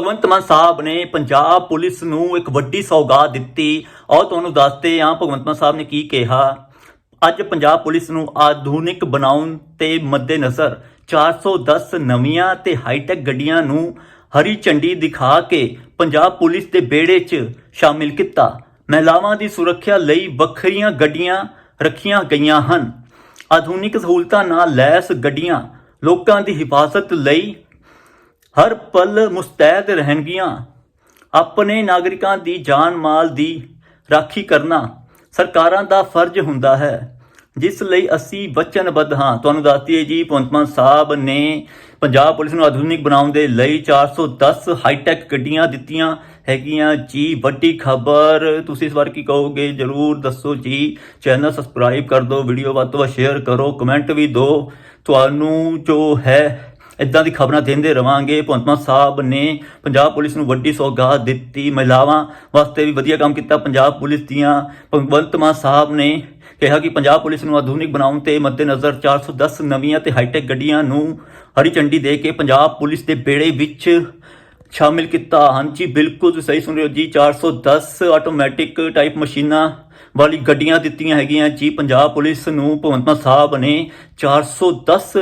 ਭਗਵੰਤ ਮਾਨ ਸਾਹਿਬ ਨੇ ਪੰਜਾਬ ਪੁਲਿਸ ਨੂੰ ਇੱਕ ਵੱਡੀ ਸੌਗਾਤ ਦਿੱਤੀ। ਔਰ ਤੁਹਾਨੂੰ ਦੱਸਦੇ ਹਾਂ ਭਗਵੰਤ ਮਾਨ ਸਾਹਿਬ ਨੇ ਕੀ ਕਿਹਾ। ਅੱਜ ਪੰਜਾਬ ਪੁਲਿਸ ਨੂੰ ਆਧੁਨਿਕ ਬਣਾਉਣ ਤੇ ਮੱਦੇਨਜ਼ਰ 410 ਨਵੀਆਂ ਤੇ ਹਾਈਟੈਕ ਗੱਡੀਆਂ ਨੂੰ ਹਰੀ ਝੰਡੀ ਦਿਖਾ ਕੇ ਪੰਜਾਬ ਪੁਲਿਸ ਦੇ ਬੇੜੇ 'ਚ ਸ਼ਾਮਿਲ ਕੀਤਾ। ਮਹਿਲਾਵਾਂ ਦੀ ਸੁਰੱਖਿਆ ਲਈ ਵੱਖਰੀਆਂ ਗੱਡੀਆਂ ਰੱਖੀਆਂ ਗਈਆਂ ਹਨ। ਆਧੁਨਿਕ ਸਹੂਲਤਾਂ ਨਾਲ ਲੈਸ ਗੱਡੀਆਂ ਲੋਕਾਂ ਦੀ ਹਿਫਾਜ਼ਤ ਲਈ ਹਰ ਪਲ ਮੁਸਤੈਦ ਰਹਿਣਗੀਆਂ। ਆਪਣੇ ਨਾਗਰਿਕਾਂ ਦੀ ਜਾਨ ਮਾਲ ਦੀ ਰਾਖੀ ਕਰਨਾ ਸਰਕਾਰਾਂ ਦਾ ਫਰਜ਼ ਹੁੰਦਾ ਹੈ। ਜਿਸ ਲਈ ਅਸੀਂ ਵਚਨਬੱਧ ਹਾਂ। ਤੁਹਾਨੂੰ ਦੱਸਦੀਏ ਜੀ, ਭਗਵੰਤ ਮਾਨ ਸਾਹਿਬ ਨੇ ਪੰਜਾਬ ਪੁਲਿਸ ਨੂੰ ਆਧੁਨਿਕ ਬਣਾਉਣ ਦੇ ਲਈ 410 ਹਾਈਟੈਕ ਗੱਡੀਆਂ ਦਿੱਤੀਆਂ ਹੈਗੀਆਂ। ਜੀ, ਵੱਡੀ ਖਬਰ। ਤੁਸੀਂ ਇਸ ਵਾਰ ਕੀ ਕਹੋਗੇ? ਜਰੂਰ ਦੱਸੋ ਜੀ। ਚੈਨਲ ਸਬਸਕ੍ਰਾਈਬ ਕਰ ਦਿਓ, ਵੀਡੀਓ ਵੱਧ ਤੋਂ ਵੱਧ ਸ਼ੇਅਰ ਕਰੋ ਕਮੈਂਟ ਵੀ ਦਿਓ। ਤੁਹਾਨੂੰ ਜੋ ਹੈ ਇਦਾਂ ਦੀ ਖਬਰਾਂ ਦਿੰਦੇ ਰਵਾਂਗੇ। ਭਗਵੰਤ ਮਾਨ ਸਾਹਿਬ ਨੇ ਪੰਜਾਬ ਪੁਲਿਸ ਨੂੰ ਵੱਡੀ ਸੌਗਾਤ ਦਿੱਤੀ। ਮਹਿਲਾਵਾਂ ਵਾਸਤੇ ਵੀ ਵਧੀਆ ਕੰਮ ਕੀਤਾ ਪੰਜਾਬ ਪੁਲਿਸ ਦੀਆਂ। ਭਗਵੰਤ ਮਾਨ ਸਾਹਿਬ ਨੇ ਕਿਹਾ ਕਿ ਪੰਜਾਬ ਪੁਲਿਸ ਨੂੰ ਆਧੁਨਿਕ ਬਣਾਉਣ ਤੇ ਮੱਦੇਨਜ਼ਰ 410 ਨਵੀਆਂ ਤੇ ਹਾਈਟੈਕ ਗੱਡੀਆਂ ਨੂੰ ਹਰੀ ਝੰਡੀ ਦੇ ਕੇ ਪੰਜਾਬ ਪੁਲਿਸ ਦੇ ਬੇੜੇ ਵਿੱਚ ਸ਼ਾਮਿਲ ਕੀਤਾ। ਹਾਂਜੀ ਬਿਲਕੁਲ ਤੁਸੀਂ ਸਹੀ ਸੁਣ ਰਹੇ ਹੋ ਜੀ। 410 ਆਟੋਮੈਟਿਕ ਟਾਈਪ ਮਸ਼ੀਨਾਂ ਵਾਲੀ ਗੱਡੀਆਂ ਦਿੱਤੀਆਂ ਹੈਗੀਆਂ। ਜੀ, ਪੰਜਾਬ ਪੁਲਿਸ ਨੂੰ ਭਗਵੰਤ ਮਾਨ ਸਾਹਿਬ ਨੇ 410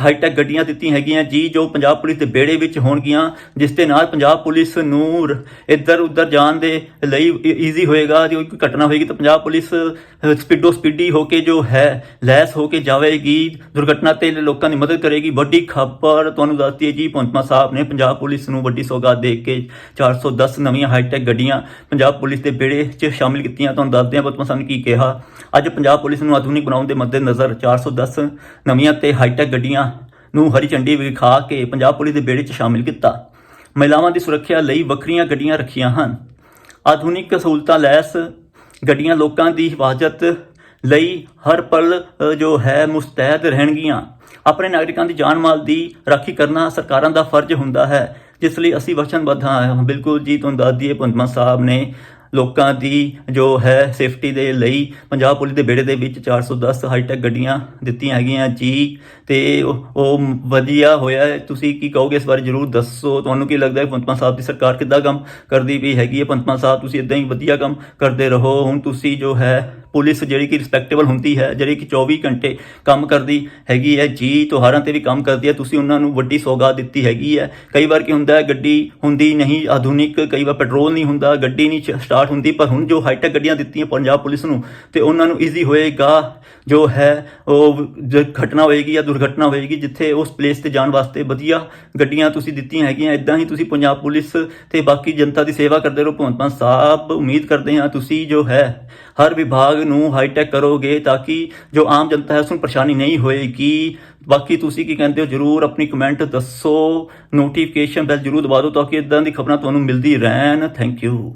ਹਾਈਟੈਕ ਗੱਡੀਆਂ ਦਿੱਤੀਆਂ ਹੈਗੀਆਂ ਜੀ, ਜੋ ਪੰਜਾਬ ਪੁਲਿਸ ਦੇ ਬੇੜੇ ਵਿੱਚ ਹੋਣਗੀਆਂ, ਜਿਸ ਦੇ ਨਾਲ ਪੰਜਾਬ ਪੁਲਿਸ ਨੂੰ ਇੱਧਰ ਉੱਧਰ ਜਾਣ ਦੇ ਲਈ ਈਜ਼ੀ ਹੋਏਗਾ, ਜੇ ਕੋਈ ਘਟਨਾ ਹੋਏਗੀ ਤਾਂ ਪੰਜਾਬ ਪੁਲਿਸ ਸਪੀਡੋ ਸਪੀਡੀ ਹੋ ਕੇ ਜੋ ਹੈ, ਲੈਸ ਹੋ ਕੇ ਜਾਵੇਗੀ, ਦੁਰਘਟਨਾ ਤੇ ਲੋਕਾਂ ਦੀ ਮਦਦ ਕਰੇਗੀ। ਵੱਡੀ ਖਬਰ ਤੁਹਾਨੂੰ ਦੱਸਦੀ ਹੈ ਜੀ, ਭਗਵੰਤ ਸਾਹਿਬ ਨੇ ਪੰਜਾਬ ਪੁਲਿਸ ਨੂੰ ਵੱਡੀ ਸੌਗਾਤ ਦੇ ਕੇ 410 ਨਵੀਆਂ ਹਾਈਟੈਕ ਗੱਡੀਆਂ ਪੰਜਾਬ ਪੁਲਿਸ ਦੇ ਬੇੜੇ 'ਚ ਸ਼ਾਮਿਲ ਕੀਤੀਆਂ। ਤੁਹਾਨੂੰ ਦੱਸਦੇ ਹਾਂ ਭਗਵੰਤ ਸਾਹਿਬ ਨੇ ਕੀ ਕਿਹਾ? ਅੱਜ ਪੰਜਾਬ ਪੁਲਿਸ ਨੂੰ ਆਧੁਨਿਕ ਬਣਾਉਣ ਦੇ ਮੱਦੇਨਜ਼ਰ 410 ਨਵੀਆਂ ਤੇ ਹਾਈਟੈਕ ਗੱਡੀਆਂ ਨੂੰ ਹਰੀ ਝੰਡੀ ਵਿਖਾ ਕੇ ਪੰਜਾਬ ਪੁਲਿਸ ਦੇ ਬੇੜੇ 'ਚ ਸ਼ਾਮਿਲ ਕੀਤਾ। ਮਹਿਲਾਵਾਂ ਦੀ ਸੁਰੱਖਿਆ ਲਈ ਵੱਖਰੀਆਂ ਗੱਡੀਆਂ ਰੱਖੀਆਂ ਹਨ। ਆਧੁਨਿਕ ਸਹੂਲਤਾਂ ਲੈਸ ਗੱਡੀਆਂ ਲੋਕਾਂ ਦੀ ਹਿਫਾਜ਼ਤ ਲਈ ਹਰ ਪਲ ਜੋ ਹੈ ਮੁਸਤੈਦ ਰਹਿਣਗੀਆਂ। ਆਪਣੇ ਨਾਗਰਿਕਾਂ ਦੀ ਜਾਨ ਮਾਲ ਦੀ ਰਾਖੀ ਕਰਨਾ ਸਰਕਾਰਾਂ ਦਾ ਫਰਜ਼ ਹੁੰਦਾ ਹੈ। ਜਿਸ ਲਈ ਅਸੀਂ ਵਚਨਬੱਧ ਹਾਂ। ਬਿਲਕੁਲ ਜੀ, ਤੁਹਾਨੂੰ ਦੱਸ ਦਈਏ, ਭਗਵੰਤ ਸਾਹਿਬ ਨੇ ਲੋਕਾਂ ਦੀ ਜੋ ਹੈ ਸੇਫਟੀ ਦੇ ਲਈ ਪੰਜਾਬ ਪੁਲਿਸ ਦੇ ਬੇੜੇ ਦੇ ਵਿੱਚ 410 ਹਾਈਟੈਕ ਗੱਡੀਆਂ ਦਿੱਤੀਆਂ ਹੈਗੀਆਂ ਜੀ ਤੇ ਉਹ ਵਧੀਆ ਹੋਇਆ ਤੁਸੀਂ ਕੀ ਕਹੋਗੇ ਇਸ ਬਾਰੇ ਜਰੂਰ ਦੱਸੋ। ਤੁਹਾਨੂੰ ਕੀ ਲੱਗਦਾ ਹੈ ਭਗਵੰਤ ਸਾਹਿਬ ਦੀ ਸਰਕਾਰ ਕਿੱਦਾਂ ਕੰਮ ਕਰਦੀ ਵੀ ਹੈਗੀ ਹੈ? ਭਗਵੰਤ ਸਾਹਿਬ, ਤੁਸੀਂ ਇਦਾਂ ਹੀ ਵਧੀਆ ਕੰਮ ਕਰਦੇ ਰਹੋ। ਹੁਣ ਤੁਸੀਂ ਜੋ ਹੈ ਪੁਲਿਸ ਜਿਹੜੀ ਕਿ ਰਿਸਪੈਕਟੇਬਲ ਹੁੰਦੀ ਹੈ, ਜਿਹੜੀ ਕਿ 24 ਘੰਟੇ ਕੰਮ ਕਰਦੀ ਹੈਗੀ ਹੈ, ਜੀ ਤਿਉਹਾਰਾਂ ਤੇ ਵੀ ਕੰਮ ਕਰਦੀ ਹੈ, ਤੁਸੀਂ ਉਹਨਾਂ ਨੂੰ ਵੱਡੀ ਸੌਗਾਤ ਦਿੱਤੀ ਹੈਗੀ ਹੈ। ਕਈ ਵਾਰ ਕੀ ਹੁੰਦਾ ਹੈ ਗੱਡੀ ਹੁੰਦੀ ਨਹੀਂ, ਆਧੁਨਿਕ ਕਈ ਵਾਰ ਪੈਟਰੋਲ ਨਹੀਂ ਹੁੰਦਾ, ਗੱਡੀ ਨਹੀਂ ਸਟਾਰਟ ਹੁੰਦੀ, ਪਰ ਹੁਣ ਜੋ ਹਾਈਟੈਕ ਗੱਡੀਆਂ ਦਿੱਤੀਆਂ ਪੰਜਾਬ ਪੁਲਿਸ ਨੂੰ, ਤੇ ਉਹਨਾਂ ਨੂੰ ਈਜ਼ੀ ਹੋਏਗਾ ਜੋ ਹੈ, ਉਹ ਘਟਨਾ ਹੋਏਗੀ ਜਾਂ ਦੁਰਘਟਨਾ ਹੋਏਗੀ, ਜਿੱਥੇ ਉਸ ਪਲੇਸ ਤੇ ਜਾਣ ਵਾਸਤੇ ਵਧੀਆ ਗੱਡੀਆਂ ਤੁਸੀਂ ਦਿੱਤੀਆਂ ਹੈਗੀਆਂ ਇਦਾਂ ਹੀ ਤੁਸੀਂ ਪੰਜਾਬ ਪੁਲਿਸ ਤੇ ਬਾਕੀ ਜਨਤਾ ਦੀ ਸੇਵਾ ਕਰਦੇ ਰਹੋ। ਭਗਵੰਤ ਮਾਨ ਸਾਹਿਬ, ਉਮੀਦ ਕਰਦੇ ਹਾਂ ਤੁਸੀਂ ਜੋ ਹੈ ਹਰ ਵਿਭਾਗ ਨੂੰ ਹਾਈਟੈਕ ਕਰੋਗੇ ਤਾਂ ਕਿ ਜੋ ਆਮ ਜਨਤਾ ਹੈ ਉਸ ਨੂੰ ਪਰੇਸ਼ਾਨੀ ਨਹੀਂ ਹੋਏਗੀ। ਬਾਕੀ ਤੁਸੀਂ ਕੀ ਕਹਿੰਦੇ ਹੋ, ਜਰੂਰ ਆਪਣੀ ਕਮੈਂਟ ਦੱਸੋ। ਨੋਟੀਫਿਕੇਸ਼ਨ ਬੈਲ ਜਰੂਰ ਦਬਾ ਦਿਓ ਤਾਂ ਕਿ ਇਦਾਂ ਦੀ ਖਬਰਾਂ ਤੁਹਾਨੂੰ ਮਿਲਦੀ ਰਹਿਣ। Thank you